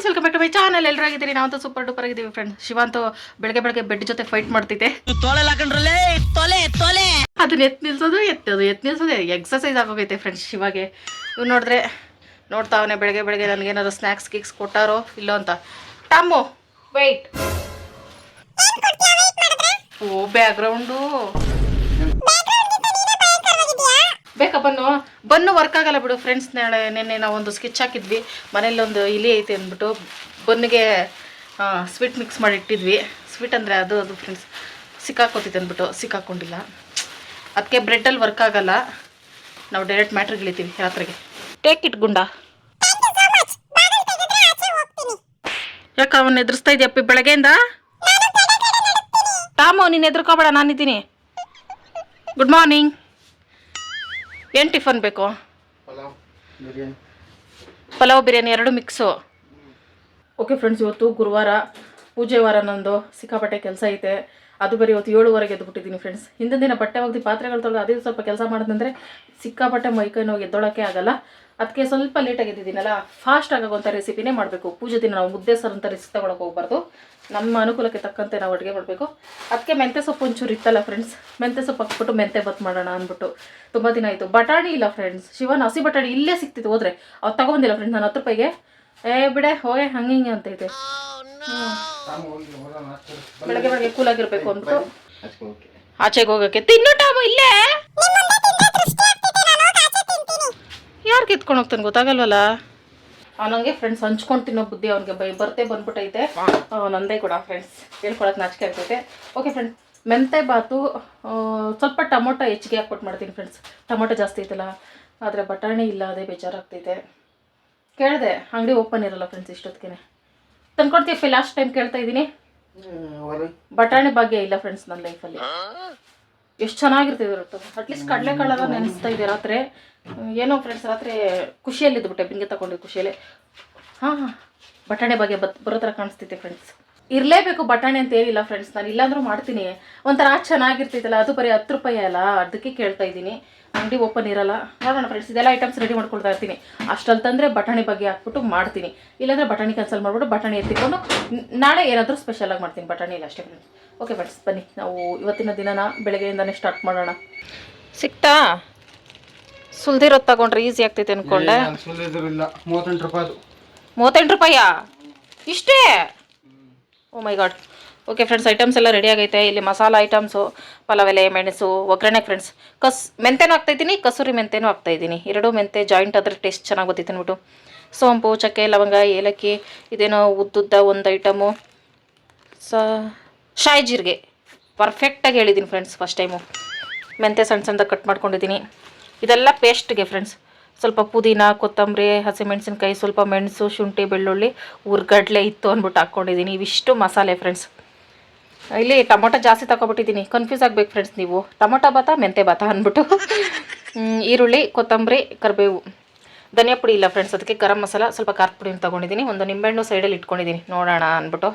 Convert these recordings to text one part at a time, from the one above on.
Friends welcome back to my channel ಎಲ್ಲರೂ ಆಗಿದ್ದೀರಿ ನಾವಂತೂ ಸೂಪರ್ ಡೂಪರ್ ಆಗಿದ್ದೀವಿ ಫ್ರೆಂಡ್ಸ್ ಶಿವಂತು ಬೆಳಗ್ಗೆ ಬೆಳಗ್ಗೆ ಬೆಡ್ ಜೊತೆ ಫೈಟ್ ಮಾಡ್ತಿದ್ದೆ. ತೊಲೆ ಹಾಕೊಂಡ್ರಲ್ಲೇ ತೊಲೆ ತೊಲೆ. ಅದನ್ನ ಎತ್ ನಿಲ್ಸೋದು ಎತ್ತೋದು ಎತ್ ನಿಲ್ಸೋದು ಎಕ್ಸಸೈಸ್ ಆಗೋಗೈತೆ ಫ್ರೆಂಡ್ಸ್ ಶಿವಾಗೆ. ಇವ್ ನೋಡಿದ್ರೆ ನೋಡ್ತಾವನೆ ಬೆಳಗ್ಗೆ ಬೆಳಗ್ಗೆ ನನಗೇನಾದ್ರು ಸ್ನ್ಯಾಕ್ಸ್ ಕಿಕ್ಸ್ ಕೊಟ್ಟಾರೋ ಇಲ್ಲೋ ಅಂತ. ಟಮ್ಮು ವೈಟ್ ಓ ಬ್ಯಾಕ್ಗ್ರೌಂಡು ಬೇಕಾ ಬನ್ನು ಬನ್ನು ವರ್ಕ್ ಆಗಲ್ಲ ಬಿಡು ಫ್ರೆಂಡ್ಸ್ ನಾಳೆ ನಿನ್ನೆ ನಾವೊಂದು ಒಂದು ಸ್ಕೆಚ್ ಹಾಕಿದ್ವಿ. ಮನೇಲಿ ಒಂದು ಇಲಿ ಐತೆ ಅಂದ್ಬಿಟ್ಟು ಬನ್ನಿಗೆ ಸ್ವೀಟ್ ಮಿಕ್ಸ್ ಮಾಡಿ ಇಟ್ಟಿದ್ವಿ. ಸ್ವೀಟ್ ಅಂದರೆ ಅದು ಅದು ಫ್ರೆಂಡ್ಸ್ ಸಿಕ್ಕಾಕೊತಿತ್ತು ಅಂದ್ಬಿಟ್ಟು ಸಿಕ್ಕಾಕೊಂಡಿಲ್ಲ. ಅದಕ್ಕೆ ಬ್ರೆಡ್ಡಲ್ಲಿ ವರ್ಕ್ ಆಗಲ್ಲ. ನಾವು ಡೈರೆಕ್ಟ್ ಮ್ಯಾಟ್ರಿಗೆ ಇಳಿತೀವಿ ರಾತ್ರಿಗೆ ಟೇಕ್ ಇಟ್ ಗುಂಡ. ಯಾಕೆ ಅವನ್ನ ಎದುರಿಸ್ತಾ ಇದೆಯಪ್ಪಿ ಬೆಳಗ್ಗೆಯಿಂದ? ಟಾಮು ನೀನು ಎದುರ್ಕೋಬೇಡ ನಾನಿದ್ದೀನಿ ಗುಡ್ ಮಾರ್ನಿಂಗ್ ಏನು ಟಿಫನ್ ಬೇಕು? ಪಲಾವ್. ಬಿರಿಯಾನಿ. ಪಲಾವ್ ಬಿರಿಯಾನಿ ಎರಡು ಮಿಕ್ಸು ಓಕೆ ಫ್ರೆಂಡ್ಸ್ ಇವತ್ತು ಗುರುವಾರ ಪೂಜೆ ವಾರ ನಂದು ಸಿಕ್ಕಾಪಟ್ಟೆ ಕೆಲಸ ಐತೆ. ಅದು ಬರೀ ಇವತ್ತು ಏಳುವರೆಗೆ ಎದ್ದುಬಿಟ್ಟಿದ್ದೀನಿ ಫ್ರೆಂಡ್ಸ್ ಹಿಂದಿನ ದಿನ ಬಟ್ಟೆ ಒಗ್ದು ಪಾತ್ರೆಗಳು ತೊಳೆದು ಅದೇ ಸ್ವಲ್ಪ ಕೆಲಸ ಮಾಡೋದಂದ್ರೆ ಸಿಕ್ಕಾಪಟ್ಟೆ ಮೈಕೈ ನೋವು ಎದ್ದೊಳಕ್ಕೆ ಆಗಲ್ಲ. ಅದಕ್ಕೆ ಸ್ವಲ್ಪ ಲೇಟಾಗಿ ಎದ್ದಿದ್ದೀನಲ್ಲ ಫಾಸ್ಟ್ ಆಗೋಂಥ ರೆಸಿಪಿನೇ ಮಾಡಬೇಕು. ಪೂಜೆ ದಿನ ನಾವು ಮುದ್ದೆ ಸರ್ ಅಂತ ರಿಸ್ಕ್ ತಗೊಳಕ್ಕೆ ಹೋಗ್ಬಾರ್ದು. ನಮ್ಮ ಅನುಕೂಲಕ್ಕೆ ತಕ್ಕಂತೆ ನಾವು ಅಡುಗೆ ಮಾಡಬೇಕು. ಅದಕ್ಕೆ ಮೆಂತ್ಯ ಸೊಪ್ಪು ಒಂಚೂರು ಇತ್ತಲ್ಲ ಫ್ರೆಂಡ್ಸ್ ಮೆಂತ್ಯ ಸೊಪ್ಪು ಹಾಕ್ಬಿಟ್ಟು ಮೆಂತ್ಯ ಬತ್ ಮಾಡೋಣ ಅಂದ್ಬಿಟ್ಟು ತುಂಬ ದಿನ ಆಯಿತು. ಬಟಾಣಿ ಇಲ್ಲ ಫ್ರೆಂಡ್ಸ್ ಶಿವನ ಹಸಿ ಬಟಾಣಿ ಇಲ್ಲೇ ಸಿಕ್ತಿತ್ತು ಹೋದ್ರೆ. ಅವ್ರು ತಗೊಂಡಿಲ್ಲ ಫ್ರೆಂಡ್ಸ್ ನಾನು ಹತ್ತು ರೂಪಾಯಿಗೆ. ಏ ಬಿಡೆ ಹೋಗೆ ಹಂಗೆ ಹಿಂಗೆ ಅಂತ ಇದೆ. ಬೆಳಗ್ಗೆ ಬೆಳಗ್ಗೆ ಕೂಲಾಗಿರ್ಬೇಕು ಅಂದ್ಬಿಟ್ಟು. ಆಚೆಗೆ ಹೋಗಕ್ಕೆ. ತಿನ್ನು ಟಾಮು ಇಲ್ಲೇ. ಯಾರು ಕಿತ್ಕೊಂಡು ಹೋಗ್ತಾನೆ ಗೊತ್ತಾಗಲ್ವಲ್ಲ? ಅವನಿಗೆ ಫ್ರೆಂಡ್ಸ್ ಹಂಚ್ಕೊಂಡು ತಿನ್ನೋ ಬುದ್ಧಿ ಅವ್ನಿಗೆ ಬೈ ಬರ್ತೇ ಬಂದ್ಬಿಟ್ಟೈತೆ ನಂದೇ ಕೂಡ ಫ್ರೆಂಡ್ಸ್ ಹೇಳ್ಕೊಳಕ್ಕೆ ನಾಚಿಕೆ ಆಗ್ತೈತೆ. ಓಕೆ ಫ್ರೆಂಡ್ಸ್ ಮೆಂತೆ ಬಾತು ಸ್ವಲ್ಪ ಟೊಮೊಟೊ ಹೆಚ್ಚಿಗೆ ಹಾಕ್ಬಿಟ್ಟು ಮಾಡ್ತೀನಿ ಫ್ರೆಂಡ್ಸ್ ಟೊಮೊಟೊ ಜಾಸ್ತಿ ಐತಲ್ಲ ಆದರೆ ಬಟಾಣಿ ಇಲ್ಲ ಅದೇ ಬೇಜಾರಾಗ್ತೈತೆ. ಕೇಳಿದೆ ಅಂಗಡಿ ಓಪನ್ ಇರಲ್ಲ ಫ್ರೆಂಡ್ಸ್ ಇಷ್ಟೊತ್ತಿಗೆ ತಂದ್ಕೊಡ್ತೀವಿ ಲಾಸ್ಟ್ ಟೈಮ್ ಕೇಳ್ತಾ ಇದ್ದೀನಿ? ಬಟಾಣಿ ಭಾಗ್ಯ ಇಲ್ಲ ಫ್ರೆಂಡ್ಸ್ ನನ್ನ ಲೈಫಲ್ಲಿ ಎಷ್ಟು ಚೆನ್ನಾಗಿರ್ತಿದ್ರು ರೊಟ್ಟು ಅಟ್ಲೀಸ್ಟ್ ಕಡಲೆಕಾಳೆಲ್ಲ ನೆನೆಸ್ತಾ ಇದೆ ರಾತ್ರಿ. ಏನೋ ಫ್ರೆಂಡ್ಸ್ ರಾತ್ರಿ ಖುಷಿಯಲ್ಲಿ ಬಿಟ್ಟೆ ಬಿಂಗೆ ತಗೊಂಡಿದ್ದು ಖುಷಿಯಲ್ಲಿ. ಹಾಂ ಹಾಂ. ಬಟಾಣೆ ಬಗ್ಗೆ ಬತ್ ಬರೋ ಥರ ಕಾಣಿಸ್ತೈತೆ ಫ್ರೆಂಡ್ಸ್ ಇರಲೇಬೇಕು ಬಟಾಣಿ ಅಂತ ಏನಿಲ್ಲ ಫ್ರೆಂಡ್ಸ್ ನಾನು ಇಲ್ಲಾಂದ್ರೂ ಮಾಡ್ತೀನಿ. ಒಂಥರ ಚೆನ್ನಾಗಿರ್ತೈತಲ್ಲ ಅದು ಬರೀ ಹತ್ತು ರೂಪಾಯಿ ಅಲ್ಲ ಅದಕ್ಕೆ ಕೇಳ್ತಾ ಇದ್ದೀನಿ. ಅಂಗಡಿ ಓಪನ್ ಇರಲ್ಲ. ನೋಡೋಣ ಫ್ರೆಂಡ್ಸ್ ಇದೆಲ್ಲ ಐಟಮ್ಸ್ ರೆಡಿ ಮಾಡ್ಕೊಳ್ತಾ ಇರ್ತೀನಿ. ಅಷ್ಟಲ್ಲಿ ತಂದರೆ ಬಟಾಣಿ ಬಗ್ಗೆ ಹಾಕ್ಬಿಟ್ಟು ಮಾಡ್ತೀನಿ. ಇಲ್ಲಾಂದರೆ ಬಟಾಣಿ ಕ್ಯಾನ್ಸಲ್ ಮಾಡ್ಬಿಟ್ಟು ಬಟಾಣಿ ಎತ್ತಿಕೊಂಡು ನಾಳೆ ಏನಾದರೂ ಸ್ಪೆಷಲಾಗಿ ಮಾಡ್ತೀನಿ ಬಟಾಣಿ ಇಲ್ಲ ಅಷ್ಟೇ ಫ್ರೆಂಡ್ಸ್ ಓಕೆ ಫ್ರೆಂಡ್ಸ್ ಬನ್ನಿ. ನಾವು ಇವತ್ತಿನ ದಿನನ ಬೆಳಗ್ಗೆಯಿಂದನೇ ಸ್ಟಾರ್ಟ್ ಮಾಡೋಣ. ಸಿಕ್ತಾ? ಸುಲ್ದಿರೋದು ತಗೊಂಡ್ರೆ ಈಸಿ ಆಗ್ತೈತೆ ಅನ್ಕೊಂಡೆ. ಮೂವತ್ತೆಂಟು ರೂಪಾಯಾ? ಇಷ್ಟೇ? ಓ my god okay friends items ಎಲ್ಲ ರೆಡಿ ಆಗೈತೆ. ಇಲ್ಲಿ ಮಸಾಲ ಐಟಮ್ಸು ಪಲಾವ್ ಎಲೆ ಮೆಣಸು, ಒಗ್ಗರಣೆ ಫ್ರೆಂಡ್ಸ್ ಕಸ್, ಮೆಂತೆನೂ ಹಾಕ್ತಾಯಿದ್ದೀನಿ ಕಸೂರಿ ಮೆಂತೆನೂ ಹಾಕ್ತಾಯಿದ್ದೀನಿ ಎರಡೂ ಮೆಂತೆ ಜಾಯಿಂಟ್ ಅದ್ರ ಟೇಸ್ಟ್ ಚೆನ್ನಾಗಿ ಗೊತ್ತೈತೆ ಅಂದ್ಬಿಟ್ಟು ಸೋಂಪು, ಚಕ್ಕೆ, ಲವಂಗ, ಏಲಕ್ಕಿ, ಇದೇನೋ ಉದ್ದುದ್ದ ಒಂದು ಐಟಮು ಸ, ಶಾಯಿ ಜೀರಿಗೆ. ಪರ್ಫೆಕ್ಟಾಗಿ ಹೇಳಿದ್ದೀನಿ ಫ್ರೆಂಡ್ಸ್ ಫಸ್ಟ್ ಟೈಮು ಮೆಂತೆ ಸಣ್ಣ ಸಣ್ಣದಾಗ ಕಟ್ ಮಾಡ್ಕೊಂಡಿದ್ದೀನಿ. ಇದೆಲ್ಲ ಪೇಸ್ಟ್ಗೆ ಫ್ರೆಂಡ್ಸ್ ಸ್ವಲ್ಪ ಪುದೀನ, ಕೊತ್ತಂಬರಿ, ಹಸಿಮೆಣಸಿನ್ಕಾಯಿ, ಸ್ವಲ್ಪ ಮೆಣಸು, ಶುಂಠಿ, ಬೆಳ್ಳುಳ್ಳಿ ಉರ್ಗಡ್ಲೆ ಇತ್ತು ಅಂದ್ಬಿಟ್ಟು ಹಾಕ್ಕೊಂಡಿದ್ದೀನಿ. ಇವಿಷ್ಟು ಮಸಾಲೆ ಫ್ರೆಂಡ್ಸ್ ಇಲ್ಲಿ ಟೊಮೊಟೊ ಜಾಸ್ತಿ ತಗೊಬಿಟ್ಟಿದ್ದೀನಿ ಕನ್ಫ್ಯೂಸ್ ಆಗ್ಬೇಕು ಫ್ರೆಂಡ್ಸ್ ನೀವು. ಟೊಮೊಟೊ ಬಾತ ಮೆಂತೆ ಬಾತ ಅಂದ್ಬಿಟ್ಟು. ಈರುಳ್ಳಿ, ಕೊತ್ತಂಬರಿ, ಕರಿಬೇವು. ಧನಿಯಾ ಪುಡಿ ಇಲ್ಲ ಫ್ರೆಂಡ್ಸ್ ಅದಕ್ಕೆ ಗರಂ ಮಸಾಲ, ಸ್ವಲ್ಪ ಖಾರದ ಪುಡಿನ ತೊಗೊಂಡಿದ್ದೀನಿ. ಒಂದು ನಿಂಬೆಹಣ್ಣು ಸೈಡಲ್ಲಿ ಇಟ್ಕೊಂಡಿದ್ದೀನಿ. ನೋಡೋಣ ಅಂದ್ಬಿಟ್ಟು.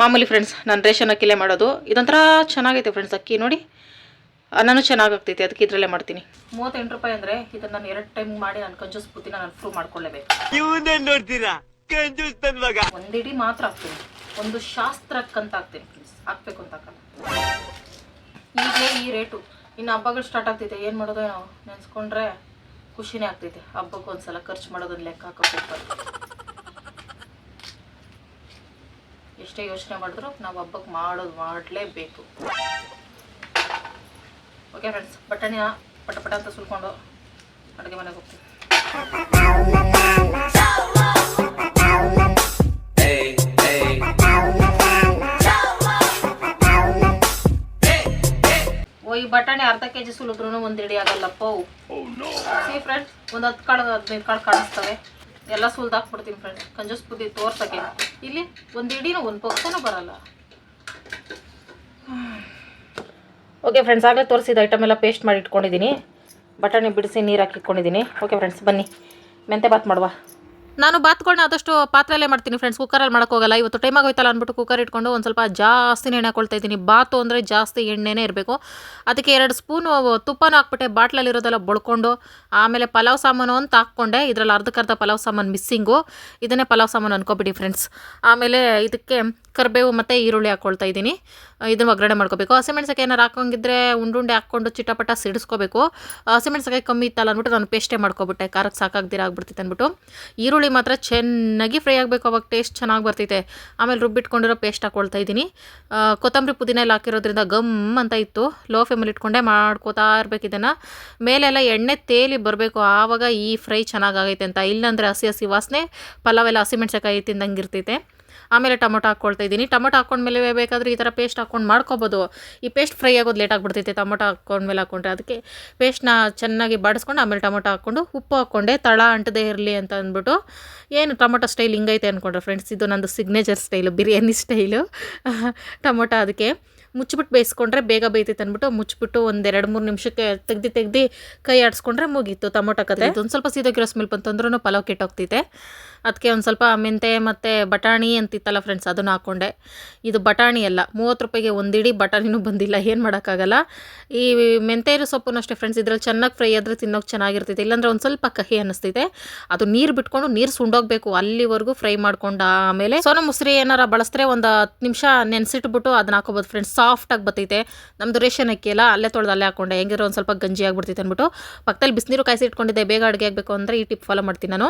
ಮಾಮೂಲಿ ಫ್ರೆಂಡ್ಸ್ ನಾನು ರೇಷನ್ ಅಕ್ಕಿಲೇ ಮಾಡೋದು. ಇದೊಂಥರ ಚೆನ್ನಾಗೈತೆ ಫ್ರೆಂಡ್ಸ್ ಅಕ್ಕಿ. ನೋಡಿ. ಅನ್ನನೂ ಚೆನ್ನಾಗಾಗ್ತೈತೆ ಅದಕ್ಕೆ ಇದರಲ್ಲೇ ಮಾಡ್ತೀನಿ. ಮೂವತ್ತೆಂಟು ರೂಪಾಯಿ ಅಂದರೆ ಇದನ್ನು ನಾನು ಎರಡು ಟೈಮ್ ಮಾಡಿ ನಾನು ಕಂಜೂಸ್ ಬುದ್ಧಿನ ನಾನು ಪ್ರೂವ್ ಮಾಡ್ಕೊಳ್ಳೇಬೇಕು. ನೋಡ್ತೀರಾ? ಕಂಜೂಸ್ ನನ್ ಮಗ. ಒಂದಿಡಿ ಮಾತ್ರ ಹಾಕ್ತೀನಿ. ಒಂದು ಶಾಸ್ತ್ರಕ್ಕಂತ ಹಾಕ್ತೀನಿ ಫ್ರೆಂಡ್ಸ್ ಹಾಕ್ಬೇಕು ಅಂತ ಹಾಕಲ್ಲ. ಈಗಲೇ ಈ ರೇಟು ಇನ್ನು ಹಬ್ಬಗಳು ಸ್ಟಾರ್ಟ್ ಆಗ್ತೈತೆ. ಏನು ಮಾಡೋದು ನಾವು ನೆನೆಸ್ಕೊಂಡ್ರೆ ಖುಷಿನೇ ಆಗ್ತೈತೆ. ಹಬ್ಬಕ್ಕೆ ಒಂದ್ಸಲ ಖರ್ಚು ಮಾಡೋದನ್ನ ಲೆಕ್ಕ ಹಾಕೋಬೇಕು ಎಷ್ಟೇ ಯೋಚನೆ ಮಾಡಿದ್ರು ನಾವು ಹಬ್ಬಕ್ಕೆ ಮಾಡೋದು ಮಾಡಲೇಬೇಕು. ಓಕೆ ಫ್ರೆಂಡ್ಸ್ ಬಟಾಣಿಯ ಪಟ ಪಟ ಅಂತ ಸುಲ್ಕೊಂಡು ಅಡುಗೆ ಮನೆಗೆ ಹೋಗ್ತೀವಿ. ಓ, ಈ ಬಟಾಣಿ ಅರ್ಧ ಕೆ ಜಿ ಸುಲಿದ್ರು ಒಂದು ಇಡಿ ಆಗಲ್ಲಪ್ಪ ಸಿ ಫ್ರೆಂಡ್ಸ್ ಒಂದು ಹತ್ತು ಕಾಳು, ಹದಿನೈದು ಕಾಳು ಕಾಣಿಸ್ತವೆ. ಎಲ್ಲ ಸುಲ್ದು ಹಾಕ್ಬಿಡ್ತೀನಿ ಫ್ರೆಂಡ್ ಕಂಜೂಸ್ ಬುದ್ಧಿ ತೋರ್ಸಕ್ಕೆ. ಇಲ್ಲಿ ಒಂದು ಇಡಿನೂ ಒಂದು ಪಕ್ಷನೂ ಬರಲ್ಲ. ಓಕೆ ಫ್ರೆಂಡ್ಸ್ ಆಗಲೇ ತೋರಿಸಿದ ಐಟಮ್ ಎಲ್ಲ ಪೇಸ್ಟ್ ಮಾಡಿ ಇಟ್ಕೊಂಡಿದ್ದೀನಿ ಬಟಾಣಿ ಬಿಡಿಸಿ ನೀರು ಹಾಕಿ ಇಟ್ಕೊಂಡಿದ್ದೀನಿ ಓಕೆ ಫ್ರೆಂಡ್ಸ್ ಬನ್ನಿ. ಮೆಂತೆ ಬಾತ್ ಮಾಡುವ. ನಾನು ಬಾತ್ಗಳನ್ನ ಆದಷ್ಟು ಪಾತ್ರೆಯಲ್ಲೇ ಮಾಡ್ತೀನಿ ಫ್ರೆಂಡ್ಸ್ ಕುಕ್ಕರಲ್ಲಿ ಮಾಡೋಕೆ ಹೋಗಲ್ಲ. ಇವತ್ತು ಟೈಮ್ ಆಗೋಯ್ತಲ್ಲ ಅಂದ್ಬಿಟ್ಟು ಕುಕ್ಕರ್ ಇಟ್ಕೊಂಡು ಒಂದು ಸ್ವಲ್ಪ ಜಾಸ್ತಿ ಎಣ್ಣೆ ಹಾಕೊಳ್ತಾ ಇದ್ದೀನಿ. ಬಾತು ಅಂದರೆ ಜಾಸ್ತಿ ಎಣ್ಣೆನೇ ಇರಬೇಕು. ಅದಕ್ಕೆ ಎರಡು ಸ್ಪೂನು ತುಪ್ಪನ ಹಾಕ್ಬಿಟ್ಟೆ. ಬಾಟ್ಲಲ್ಲಿರೋದೆಲ್ಲ ಬಳ್ಕೊಂಡು, ಆಮೇಲೆ ಪಲಾವ್ ಸಾಮಾನು ಅಂತ ಹಾಕ್ಕೊಂಡೆ. ಇದರಲ್ಲಿ ಅರ್ಧಕ್ಕರ್ಧ ಪಲಾವ್ ಸಾಮಾನು ಮಿಸ್ಸಿಂಗು ಇದನ್ನೇ ಪಲಾವ್ ಸಾಮಾನು ಅನ್ಕೊಬಿಡಿ ಫ್ರೆಂಡ್ಸ್ ಆಮೇಲೆ ಇದಕ್ಕೆ ಕರಿಬೇವು ಮತ್ತು ಈರುಳ್ಳಿ ಹಾಕ್ಕೊಳ್ತಾ ಇದ್ದೀನಿ. ಇದನ್ನು ಒಗ್ಗರಣೆ ಮಾಡ್ಕೋಬೇಕು. ಹಸಿಮೆಣ್ಸಕ್ಕೆ ಏನಾರು ಹಾಕೋಂಗಿದ್ರೆ ಉಂಡುಂಡೆ ಹಾಕ್ಕೊಂಡು ಚಿಟಪಟ ಸಿಡಿಸ್ಕೋಬೇಕು. ಹಸಿಮೆಣ್ಸಕಾಯಿ ಕಮ್ಮಿ ಇತ್ತಲ್ಲ ಅಂದ್ಬಿಟ್ಟು ನಾನು ಪೇಸ್ಟೇ ಮಾಡ್ಕೊಬಿಟ್ಟೆ. ಖಾರಕ್ಕೆ ಸಾಕಾಗ್ದಿರ ಆಗ್ಬಿಡ್ತಿತ್ತು ಅಂದ್ಬಿಟ್ಟು. ಈರುಳ್ಳಿ ಮಾತ್ರ ಚೆನ್ನಾಗಿ ಫ್ರೈ ಆಗಬೇಕು. ಅವಾಗ ಟೇಸ್ಟ್ ಚೆನ್ನಾಗಿ ಬರ್ತೈತೆ. ಆಮೇಲೆ ರುಬ್ಬಿಟ್ಕೊಂಡಿರೋ ಪೇಸ್ಟ್ ಹಾಕ್ಕೊಳ್ತಾ ಇದ್ದೀನಿ. ಕೊತ್ತಂಬರಿ ಪುದೀನ ಎಲ್ಲ ಹಾಕಿರೋದ್ರಿಂದ ಗಮ್ ಅಂತ ಇತ್ತು. ಲೋ ಫ್ಲೇಮಲ್ಲಿ ಇಟ್ಕೊಂಡೆ ಮಾಡ್ಕೋತಾ ಇರಬೇಕು ಇದನ್ನು. ಮೇಲೆಲ್ಲ ಎಣ್ಣೆ ತೇಲಿ ಬರಬೇಕು. ಆವಾಗ ಈ ಫ್ರೈ ಚೆನ್ನಾಗಾಗೈತೆ ಅಂತ. ಇಲ್ಲಾಂದರೆ ಹಸಿ ಹಸಿ ವಾಸನೆ ಪಲಾವ್ ಎಲ್ಲ ಹಸಿಮೆಣ್ಸಕಾಯಿ ತಿಂದಂಗೆ ಇರ್ತೈತೆ. ಆಮೇಲೆ ಟೊಮೊಟೊ ಹಾಕ್ಕೊಳ್ತಾ ಇದ್ದೀನಿ. ಟೊಮೊಟೊ ಹಾಕ್ಕೊಂಡ್ಮೇಲೆ ಬೇಕಾದರೆ ಈ ಥರ ಪೇಸ್ಟ್ ಹಾಕ್ಕೊಂಡು ಮಾಡ್ಕೊಬೋದು. ಈ ಪೇಸ್ಟ್ ಫ್ರೈ ಆಗೋದು ಲೇಟ್ ಆಗಿಬಿಡ್ತೈತೆ. ಟೊಮೊಟೊ ಹಾಕ್ಕೊಂಡ್ಮೇಲೆ ಹಾಕ್ಕೊಂಡ್ರೆ ಅದಕ್ಕೆ ಪೇಸ್ಟ್ನ ಚೆನ್ನಾಗಿ ಬಾಡಿಸ್ಕೊಂಡು ಆಮೇಲೆ ಟೊಮೊಟೊ ಹಾಕ್ಕೊಂಡು ಉಪ್ಪು ಹಾಕ್ಕೊಂಡೆ. ತಳ ಅಂಟದೇ ಇರಲಿ ಅಂತ ಅಂದ್ಬಿಟ್ಟು ಏನು ಟೊಮೊಟೊ ಸ್ಟೈಲ್ ಹಿಂಗೈತೆ ಅಂದ್ಕೊಂಡ್ರೆ ಫ್ರೆಂಡ್ಸ್ ಇದು ನಂದು signature style biryani style tomato ಅದಕ್ಕೆ ಮುಚ್ಚಿಬಿಟ್ಟು ಬೇಯಿಸ್ಕೊಂಡ್ರೆ ಬೇಗ ಬೇಯ್ತೈತೆ ಅಂದ್ಬಿಟ್ಟು ಮುಚ್ಚಿಬಿಟ್ಟು ಒಂದು ಎರಡು ಮೂರು ನಿಮಿಷಕ್ಕೆ ತೆಗ್ದು ತೆಗ್ದು ಕೈ ಆಡಿಸ್ಕೊಂಡ್ರೆ ಮುಗೀತು ಟೊಮೊಟೊ ಕತೆ. ಒಂದು ಸ್ವಲ್ಪ ಸೀದೋಗಿರೋ ಸ್ಮೆಲ್ ಬಂತಂದ್ರೂ ಪಲಾವ್ ಕೆಟ್ಟೋಗ್ತೈತೆ. ಅದಕ್ಕೆ ಒಂದು ಸ್ವಲ್ಪ ಮೆಂತೆ ಮತ್ತು ಬಟಾಣಿ ಅಂತಿತ್ತಲ್ಲ ಫ್ರೆಂಡ್ಸ್ ಅದನ್ನು ಹಾಕ್ಕೊಂಡೆ ಇದು ಬಟಾಣಿ ಅಲ್ಲ ಮೂವತ್ತು ರೂಪಾಯಿಗೆ ಒಂದಿಡಿ ಬಟಾಣಿನೂ ಬಂದಿಲ್ಲ ಏನು ಮಾಡೋಕ್ಕಾಗಲ್ಲ. ಈ ಮೆಂತೆ ಇರೋ ಸೊಪ್ಪು ಅಷ್ಟೇ ಫ್ರೆಂಡ್ಸ್ ಇದ್ರಲ್ಲಿ ಚೆನ್ನಾಗಿ ಫ್ರೈ ಆದರೆ ತಿನ್ನೋಕೆ ಚೆನ್ನಾಗಿರ್ತೈತೆ ಇಲ್ಲಾಂದ್ರೆ ಒಂದು ಸ್ವಲ್ಪ ಕಹಿ ಅನ್ನಿಸ್ತೈತೆ. ಅದು ನೀರು ಬಿಟ್ಕೊಂಡು ನೀರು ಸುಂಡೋಗ್ಬೇಕು ಅಲ್ಲಿವರೆಗೂ ಫ್ರೈ ಮಾಡ್ಕೊಂಡು ಆಮೇಲೆ ಸೋನ ಮುಸ್ರಿ ಏನಾರ ಬಳಸಿದ್ರೆ ಒಂದು ಹತ್ತು ನಿಮಿಷ ನೆನೆಸಿಟ್ಬಿಟ್ಟು ಅದನ್ನ ಹಾಕೋಬೋದು ಫ್ರೆಂಡ್ಸ್ ಸಾಫ್ಟಾಗಿ ಬರ್ತೈತೆ ನಮ್ಮದು ರೇಷನ್ ಅಕ್ಕಿ ಎಲ್ಲ ಅಲ್ಲೇ ತೊಳೆದು ಅಲ್ಲೇ ಹಾಕೊಂಡೆ. ಹೆಂಗಿರೋ ಒಂದು ಸ್ವಲ್ಪ ಗಂಜಿ ಆಗಿಬಿಡ್ತೈತೆ ಅಂದ್ಬಿಟ್ಟು ಪಕ್ಕದಲ್ಲಿ ಬಿಸಿನೀರು ಕಾಯಿಸಿ ಇಟ್ಕೊಂಡಿದ್ದೆ. ಬೇಗ ಅಡುಗೆ ಆಗಬೇಕು ಅಂದರೆ ಈ ಟಿಪ್ ಫಾಲೋ ಮಾಡ್ತೀನಿ ನಾನು.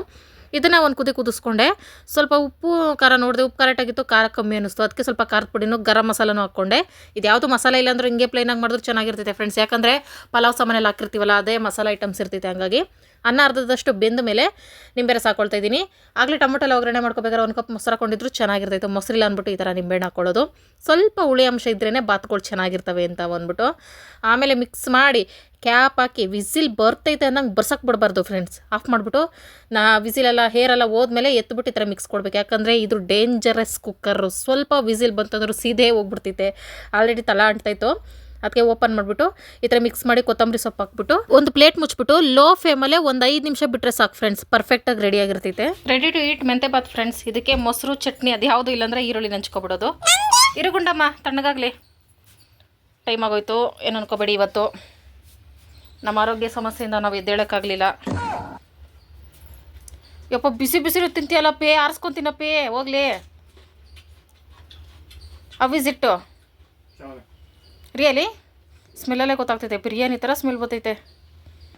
ಇದನ್ನು ಒಂದು ಕುದಿ ಕುದಿಸ್ಕೊಂಡೆ. ಸ್ವಲ್ಪ ಉಪ್ಪು, ಖಾರ ನೋಡಿದೆ. ಉಪ್ಪು ಕರೆಕ್ಟಾಗಿತ್ತು ಖಾರ ಕಮ್ಮಿ ಅನ್ನಿಸ್ತು. ಅದಕ್ಕೆ ಸ್ವಲ್ಪ ಖಾರದ ಪುಡಿನೂ ಗರಂ ಮಸಾಲನೂ ಹಾಕ್ಕೊಂಡೆ ಇದು ಯಾವುದು ಮಸಾಲೆ ಇಲ್ಲ ಅಂದ್ರೆ ಹಿಂಗೆ ಪ್ಲೇನಾಗಿ ಮಾಡಿದ್ರು ಚೆನ್ನಾಗಿರ್ತೈತೆ ಫ್ರೆಂಡ್ಸ್ ಯಾಕಂದರೆ ಪಲಾವ್ ಸಾಮಾನೆಲ್ಲ ಹಾಕಿರ್ತೀವಲ್ಲ, ಅದೇ ಮಸಾಲೆ ಐಟಮ್ಸ್ ಇರ್ತೈತೆ ಹಂಗಾಗಿ. ಅನ್ನ ಅರ್ಧದಷ್ಟು ಬೆಂದ ಮೇಲೆ ನಿಂಬೆ ರಸ ಹಾಕ್ಕೊಳ್ತಾ ಇದ್ದೀನಿ. ಆಗಲೇ ಟೊಮೊಟೊಲ್ಲ ಒಗ್ಗರಣೆ ಮಾಡ್ಕೋಬೇಕಾದ್ರೆ ಒಂದು ಕಪ್ ಮೊಸರು ಹಾಕೊಂಡಿದ್ರು ಚೆನ್ನಾಗಿರ್ತೈತೆ. ಮೊಸರಿಲ್ಲ ಅಂದ್ಬಿಟ್ಟು ಈ ಥರ ನಿಂಬೆಹಣ್ಣು ಹಾಕ್ಕೊಳ್ಳೋದು ಸ್ವಲ್ಪ ಹುಳಿ ಅಂಶ ಇದ್ರೇ ಬಾತ್ಗಳು ಚೆನ್ನಾಗಿರ್ತವೆ ಅಂತ ಅಂದ್ಬಿಟ್ಟು ಆಮೇಲೆ ಮಿಕ್ಸ್ ಮಾಡಿ ಕ್ಯಾಪ್ ಹಾಕಿ ವಿಸಿಲ್ ಬರ್ತೈತೆ ಅನ್ನಂಗೆ ಬರ್ಸಕ್ಕೆ ಬಿಡಬಾರ್ದು ಫ್ರೆಂಡ್ಸ್ ಆಫ್ ಮಾಡಿಬಿಟ್ಟು ನಾ ವಿಸಿಲೆಲ್ಲ ಹೇರೆಲ್ಲ ಹೋದ್ಮೇಲೆ ಎತ್ಬಿಟ್ಟು ಈ ಥರ ಮಿಕ್ಸ್ ಕೊಡ್ಬೇಕು. ಯಾಕಂದರೆ ಇದು ಡೇಂಜರಸ್ ಕುಕ್ಕರು ಸ್ವಲ್ಪ ವಿಸಿಲ್ ಬಂತಂದ್ರೆ ಸೀದೇ ಹೋಗ್ಬಿಡ್ತೈತೆ. ಆಲ್ರೆಡಿ ತಲ ಅಂಟ್ತಾಯಿತ್ತು ಅದಕ್ಕೆ ಓಪನ್ ಮಾಡಿಬಿಟ್ಟು ಈ ಥರ ಮಿಕ್ಸ್ ಮಾಡಿ ಕೊತ್ತಂಬರಿ ಸೊಪ್ಪು ಹಾಕ್ಬಿಟ್ಟು ಒಂದು ಪ್ಲೇಟ್ ಮುಚ್ಚಿಬಿಟ್ಟು ಲೋ ಫೇಮಲ್ಲೇ ಒಂದು ಐದು ನಿಮಿಷ ಬಿಟ್ಟರೆ ಸಾಕು ಫ್ರೆಂಡ್ಸ್ ಪರ್ಫೆಕ್ಟಾಗಿ ರೆಡಿ ಆಗಿರ್ತೈತೆ. ರೆಡಿ ಟು ಈಟ್ ಮೆಂತೆ ಬಾತ್ ಫ್ರೆಂಡ್ಸ್ ಇದಕ್ಕೆ ಮೊಸರು ಚಟ್ನಿ ಅದು ಯಾವುದು ಇಲ್ಲಾಂದ್ರೆ ಈರುಳ್ಳಿ ನೆಂಚ್ಕೊಬಿಡೋದು. ಇರುಗುಂಡಮ್ಮ ತಣ್ಣಗಾಗಲಿ. ಟೈಮ್ ಆಗೋಯ್ತು. ಏನು ಅನ್ಕೋಬೇಡಿ ಇವತ್ತು. ನಮ್ಮ ಆರೋಗ್ಯ ಸಮಸ್ಯೆಯಿಂದ ನಾವು ಎದ್ದೇಳಕ್ಕಾಗಲಿಲ್ಲ. ಯಪ್ಪ ಬಿಸಿ ಬಿಸಿಲು ತಿಂತೀಯಲ್ಲ ಪೇ? ಆರಿಸ್ಕೊಂತೀನ ಪೇ? ಹೋಗ್ಲಿ. ಅವಿಸಿಟ್ಟು ರಿಯಲಿ ಸ್ಮೆಲ್ಲಲ್ಲೇ ಗೊತ್ತಾಗ್ತೈತೆ. ಬಿರಿಯಾನಿ ಥರ ಸ್ಮೆಲ್ ಬರ್ತೈತೆ.